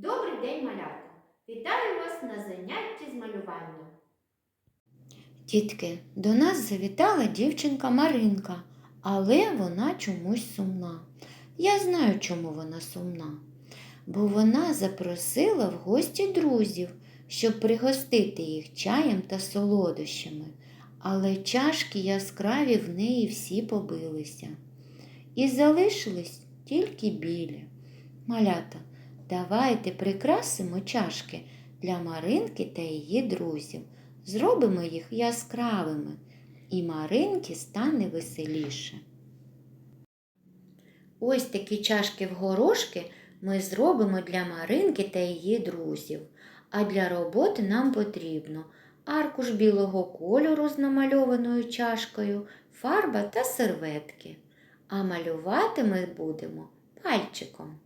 Добрий день, малятка! Вітаю вас на занятті з малювання. Дітки, до нас завітала дівчинка Маринка, але вона чомусь сумна. Я знаю, чому вона сумна. Бо вона запросила в гості друзів, щоб пригостити їх чаєм та солодощами, але чашки яскраві в неї всі побилися. І залишились тільки білі. Малята, давайте прикрасимо чашки для Маринки та її друзів. Зробимо їх яскравими, і Маринки стане веселіше. Ось такі чашки в горошки ми зробимо для Маринки та її друзів. А для роботи нам потрібно аркуш білого кольору з намальованою чашкою, фарба та серветки. А малювати ми будемо пальчиком.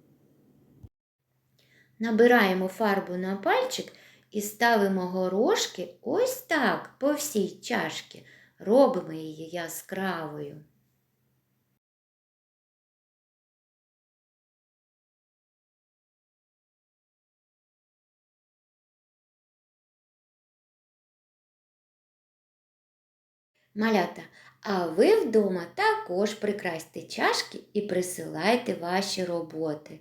Набираємо фарбу на пальчик і ставимо горошки ось так по всій чашці. Робимо її яскравою. Малята, а ви вдома також прикрасьте чашки і присилайте ваші роботи.